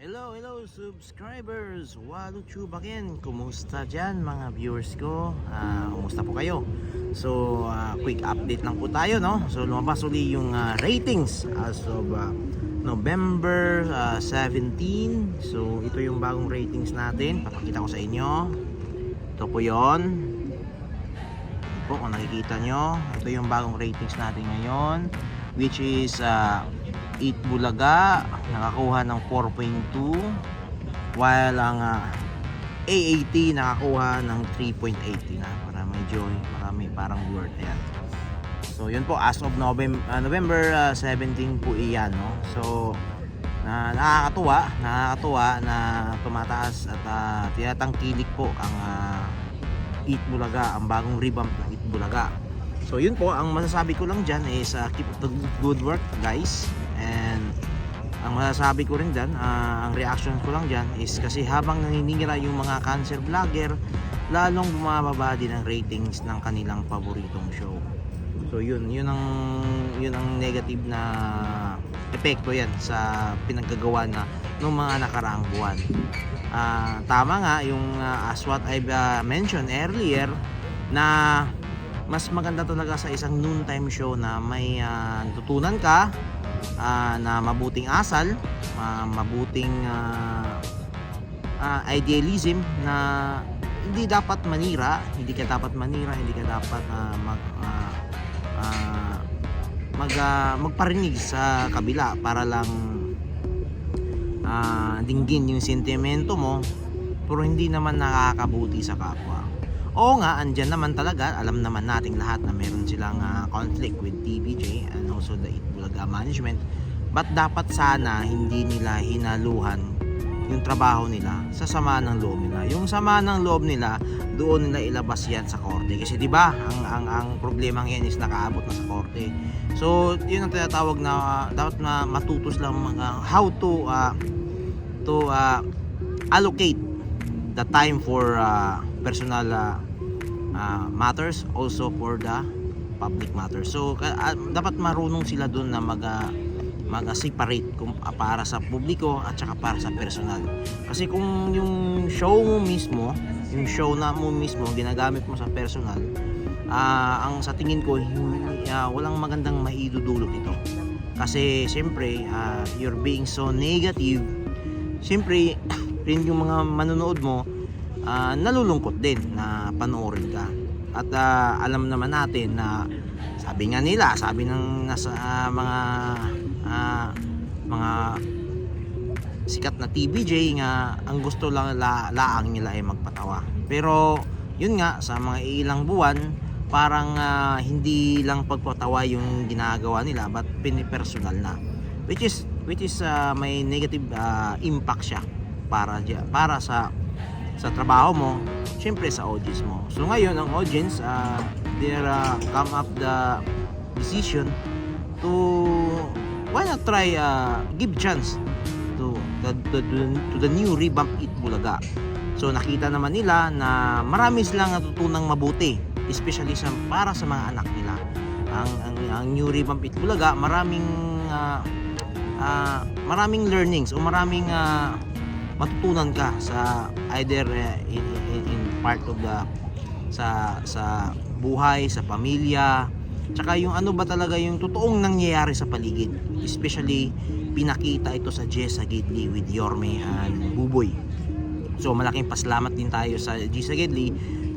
Hello, hello subscribers! Waluchu Bakin! Kumusta dyan mga viewers ko? Ah, kumusta po kayo? So, ah, quick update lang po tayo, no? So, lumabas uli yung ah, ratings as of ah, November ah, 17. So, ito yung bagong ratings natin. Papakita ko sa inyo. Ito po yon. Ito po, kung nakikita nyo. Ito yung bagong ratings natin ngayon. Which is ah, 8 Bulaga. Nakakuha ng 4.2 while ang ah, AAT nakakuha ng 3.80 na. Para medyo marami parang word yan. So yun po as of November, November ah, 17 po iyan no? So na nakakatuwa nakakatuwa na tumataas at uh, tinatangkilik po ang uh, Eat Bulaga ang bagong revamp ng Eat Bulaga. So yun po, ang masasabi ko lang dyan is uh, keep the good work guys And ang masasabi ko rin dyan, ah, ang reaction ko lang dyan is kasi habang naninira yung mga cancer vlogger Lalong bumababa din ang ratings ng kanilang paboritong show. So yun, yun ang, yun ang negative na epekto yan sa pinaggagawa na ng mga nakaraang buwan. Ah, Tama nga, yung ah, as what I've ah, mentioned earlier na mas maganda talaga sa isang noontime show na may ah, tutunan ka ah, na mabuting asal, ah, mabuting ah, ah, idealism na hindi dapat manira, hindi ka dapat manira, hindi ka dapat ah, mag ah, ah, mag ah, magparinig sa kabila para lang ah, dinggin yung sentimento mo pero hindi naman nakakabuti sa kapwa. Oo nga, andyan naman talaga, alam naman nating lahat na meron silang ah, conflict with TVJ and also the Itbulaga management. But dapat sana hindi nila hinaluhan yung trabaho nila sa sama ng loob nila. Yung sama ng loob nila, doon nila ilabas yan sa korte. Kasi 'di ba, ang ang ang problema ngayon is nakaabot na sa korte. So, yun ang tinatawag na ah, dapat na matutos lang mga how to ah, to ah, allocate the time for uh, personal uh, uh, matters also for the public matters. So ah, dapat marunong sila doon na mag uh, mag-separate kung ah, para sa publiko at saka para sa personal. Kasi kung yung show mo mismo yung show na mo mismo ginagamit mo sa personal ah, ang sa tingin ko ah, walang magandang maidudulot ito. Kasi siyempre ah, you're being so negative siyempre rin yung mga manonood mo ah, nalulungkot din na panoorin ka. At ah, alam naman natin na sabi nga nila sabi ng nasa ah, mga ah, mga sikat na TVJ nga ang gusto lang la, laang nila ay magpatawa. Pero yun nga sa mga ilang buwan parang ah, hindi lang pagpatawa yung ginagawa nila but pinipersonal na. Which is which is ah, may negative ah, impact siya para para sa sa trabaho mo syempre sa audience mo. So ngayon ang audience uh, they uh, come up the decision to why not try uh, give chance to the, to, to the new revamp It Bulaga. So nakita naman nila na marami silang natutunang mabuti especially sa, para sa mga anak nila. Ang, ang, ang new revamp It Bulaga maraming uh, uh, maraming learnings o maraming uh, matutunan ka sa either uh, in, in, in part of the sa sa buhay, sa pamilya, tsaka yung ano ba talaga yung totoong nangyayari sa paligid. Especially pinakita ito sa Jessa Gidley with Yorme and Buboy. So malaking pasalamat din tayo sa Jessa Gidley.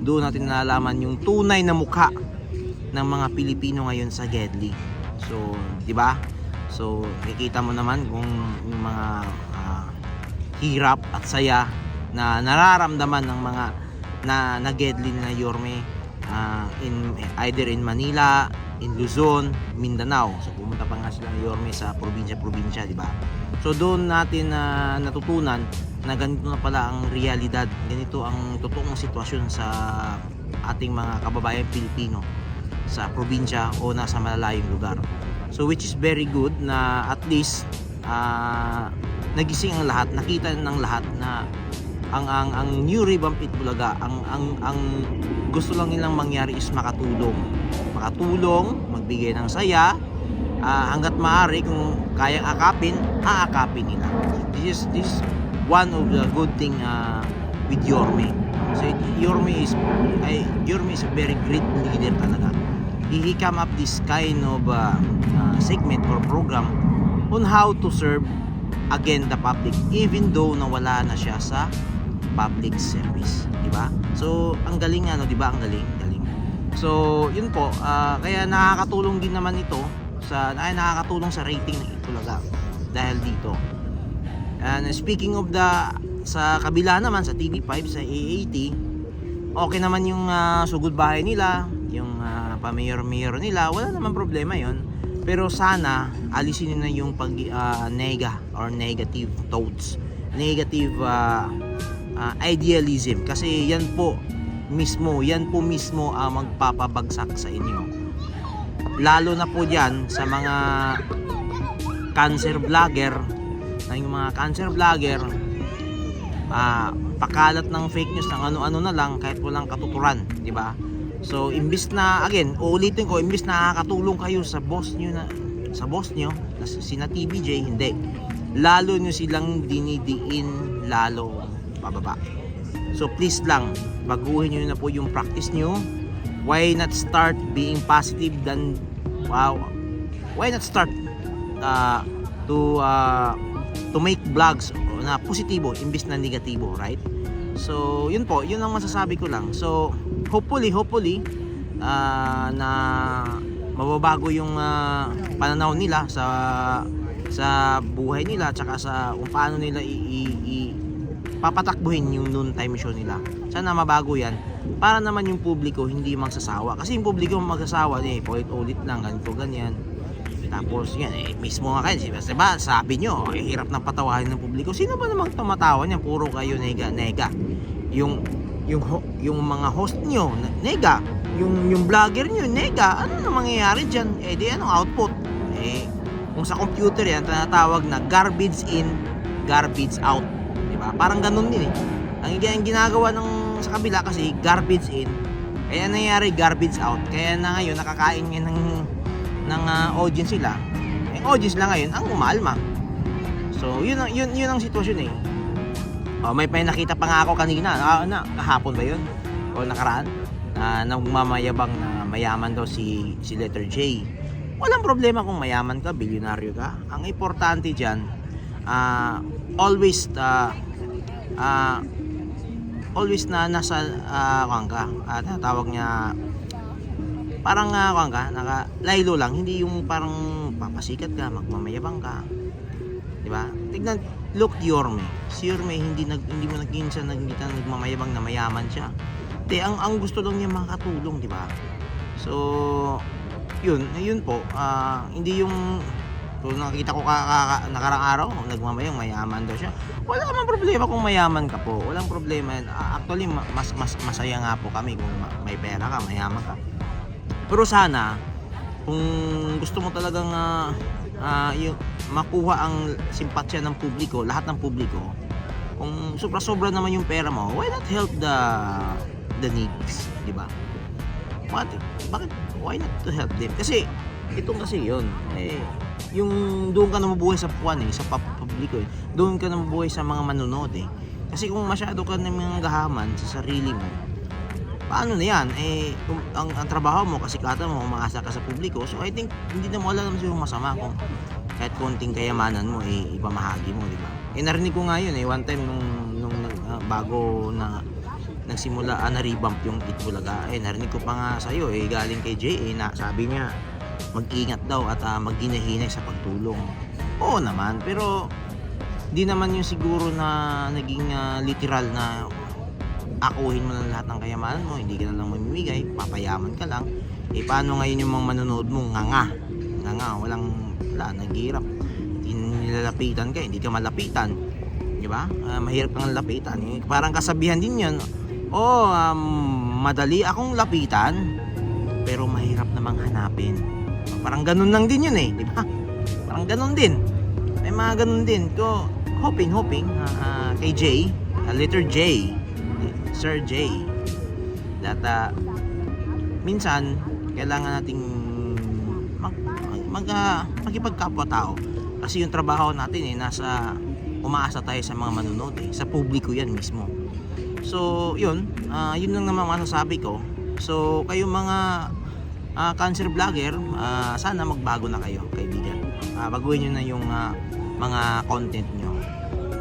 Doon natin nalaman yung tunay na mukha ng mga Pilipino ngayon sa Gedli. So, 'di ba? So, nakikita mo naman kung yung mga ah, hirap at saya na nararamdaman ng mga na nagedli na Yorme ah, in either in Manila, in Luzon, Mindanao. So pumunta pa nga sila ni Yorme sa probinsya-probinsya, di ba? So doon natin na natutunan na ganito na pala ang realidad, ganito ang totoong sitwasyon sa ating mga kababayan Pilipino sa probinsya o nasa malalayong lugar. So which is very good na at least ah, nagising ang lahat, nakita ng lahat na ang ang ang new revamp it Bulaga ang ang ang gusto lang nilang mangyari is makatulong makatulong magbigay ng saya ah, hanggat maaari kung kayang akapin, aakapin nila. This is this is one of the good thing ah, with Yorme. So Yorme is ay Yorme is a very great leader talaga. He, he come up this kind of ah, ah, segment or program on how to serve again the public even though nawala na siya sa public service, di ba? So, ang galing ano, di ba? Ang galing, galing. So, yun po, ah, kaya nakakatulong din naman ito sa ay nakakatulong sa rating ng Itulaga dahil dito. And speaking of the sa kabila naman sa TV5 sa AAT, okay naman yung ah, sugod bahay nila, yung uh, pamayor-mayor nila, wala naman problema yon. Pero sana alisin nyo na yung pag ah, nega or negative thoughts, negative ah, ah, idealism kasi yan po mismo, yan po mismo ang magpapabagsak sa inyo. Lalo na po diyan sa mga cancer vlogger, na yung mga cancer vlogger ah, pakalat ng fake news ng ano-ano na lang kahit walang katuturan, di ba? So, imbis na again, uulitin ko, imbis na nakakatulong kayo sa boss niyo na sa boss niyo, na si- sina TBJ, hindi. Lalo niyo silang dinidiin lalo pababa. So, please lang, baguhin niyo na po yung practice niyo. Why not start being positive than wow, why not start uh, to uh, to make vlogs na positibo imbis na negatibo, right? So, yun po, yun ang masasabi ko lang. So, hopefully, hopefully ah, na mababago yung ah, pananaw nila sa sa buhay nila tsaka sa kung paano nila i, i- i- papatakbuhin yung noon time show nila. Sana mabago yan para naman yung publiko hindi magsasawa. Kasi yung publiko magsasawa, eh, paulit-ulit lang, ganito, ganyan. Tapos yan, eh, mismo nga kayo, diba, diba sabi nyo, eh, hirap ng patawahin ng publiko. Sino ba namang tumatawa niyan? Puro kayo nega, nega. Yung, yung, yung mga host nyo, nega. Yung, yung vlogger nyo, nega. Ano na mangyayari dyan? Eh, di anong output? Eh, kung sa computer yan, tinatawag na garbage in, garbage out. Diba? Parang ganun din eh. Ang, ang ginagawa ng sa kabila kasi garbage in, kaya nangyayari garbage out. Kaya na ngayon nakakain ng ng ah, audience sila. Yung audience lang ngayon ang umalma. So, yun yun, yun ang sitwasyon eh. Oh, may may nakita pa nga ako kanina. Ah, na, kahapon ba 'yun? O nakaraan? Na nagmamayabang na mayaman daw si si letter J. Walang problema kung mayaman ka, bilyonaryo ka. Ang importante diyan, ah always ah ah, always na nasa uh, ka. At tawag niya parang uh, ka, naka laylo lang, hindi yung parang papasikat ka, magmamayabang ka. 'Di ba? Tignan look Yorme. Si Yorme hindi nag hindi mo nagkinsa nag hindi ka nagmamayabang na mayaman siya. Te, ang ang gusto lang niya makatulong, 'di ba? So, yun, yun po. ah, hindi yung kung nakita ko ka, ka, ka- nakarang araw, nagmamayang mayaman daw siya. Wala namang problema kung mayaman ka po. Walang problema. Ah, actually, ma- mas, mas masaya nga po kami kung ma- may pera ka, mayaman ka. Pero sana, kung gusto mo talagang ah, ah, yung, makuha ang simpatsya ng publiko, lahat ng publiko, kung sobra-sobra naman yung pera mo, why not help the the needs, di ba? Bakit? Bakit? Why not to help them? Kasi, ito kasi yun. Eh, yung doon ka na mabuhay sa puwan eh, sa pub- publiko eh. Doon ka na mabuhay sa mga manonood eh. Kasi kung masyado ka na mga gahaman sa sarili mo, paano na yan? Eh, kung ang, ang trabaho mo, kasikatan mo, umaasa ka sa publiko. So, I think, hindi na mo alam yung masama kung kahit konting kayamanan mo, eh, ipamahagi mo, di ba? Eh, narinig ko nga yun eh, one time nung, nung ah, bago na nagsimula, ah, na-revamp yung Itbulaga. Eh, narinig ko pa nga sa'yo, eh, galing kay Jay, eh, na sabi niya, mag-ingat daw at uh, maghinahinay sa pagtulong. Oo naman, pero di naman yung siguro na naging ah, literal na akuhin mo na lahat ng kayamanan mo, hindi ka na lang mamimigay, papayaman ka lang. Eh paano ngayon yung mga manonood mo, nganga, nganga, walang, wala, naghihirap. Nilalapitan ka, hindi ka malapitan. Di ba? Ah, mahirap kang lapitan. Eh, parang kasabihan din yun, oh, um, madali akong lapitan, pero mahirap namang hanapin. Parang ganun lang din yun eh, di ba? Parang ganun din. May mga ganun din. Ko, hoping, hoping, ah, kay Jay, ah, letter J, Sir J, that ah, minsan, kailangan nating mag, mag- mag, ah, makipagkapwa-tao. Kasi yung trabaho natin eh, nasa umaasa tayo sa mga manunood eh. Sa publiko yan mismo. So, yun. ah, yun lang naman masasabi ko. So, kayong mga ah, cancer vlogger, ah, sana magbago na kayo, kaibigan. Ah, baguhin nyo na yung ah, mga content nyo.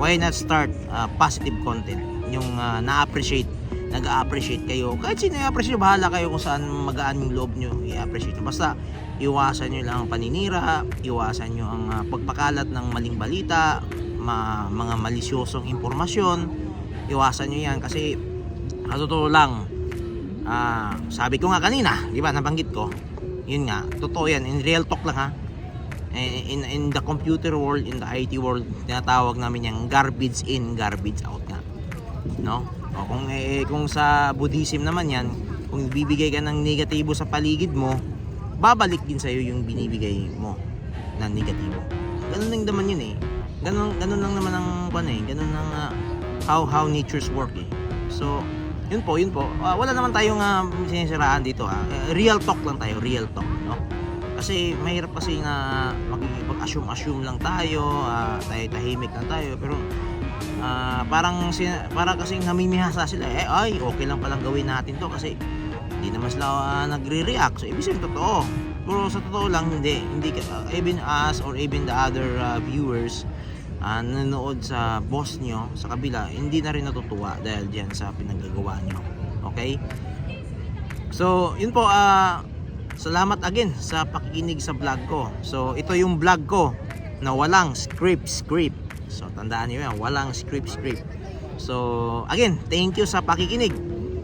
Why not start ah, positive content? Yung ah, na-appreciate, nag-appreciate kayo. Kahit sino i-appreciate, bahala kayo kung saan magaan yung loob nyo, i-appreciate nyo. Basta, iwasan nyo lang ang paninira, iwasan nyo ang ah, pagpakalat ng maling balita, ma- mga malisyosong impormasyon, iwasan nyo yan kasi sa totoo lang, ah, sabi ko nga kanina, di ba, nabanggit ko, yun nga, totoo yan, in real talk lang ha, Eh, in, in the computer world, in the IT world, tinatawag namin yung garbage in, garbage out. No? O kung, eh, kung sa Buddhism naman yan, kung bibigay ka ng negatibo sa paligid mo, babalik din sa'yo yung binibigay mo na negatibo. Ganun lang naman yun eh. Ganun, ganun lang naman ang pan eh. Ganun lang ah, how how nature's work eh. So, yun po, yun po. Ah, wala naman tayong uh, sinisiraan dito ah. Eh, Real talk lang tayo, real talk, no? Kasi mahirap kasi na makikipag-assume-assume lang tayo, ah, tayo tahimik lang tayo, pero ah, parang sin- para kasi namimihasa sila eh. Ay okay lang palang gawin natin to kasi hindi naman sila ah, nagre-react. So ibig sabihin totoo. Pero sa totoo lang hindi. Hindi ah, even us or even the other ah, viewers ah, nanonood sa boss nyo sa kabila hindi na rin natutuwa dahil diyan sa pinagagawa nyo. Okay? So yun po ah salamat again sa pakikinig sa vlog ko. So ito yung vlog ko na walang script script so tandaan niyo yan walang script script so again thank you sa pakikinig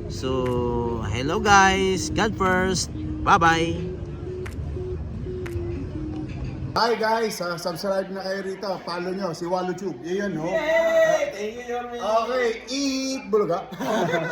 so hello guys God first bye bye Hi guys, ah, subscribe na kayo rito. Follow nyo si Walutube. Yun, no? thank you Yorme Okay, eat buluga.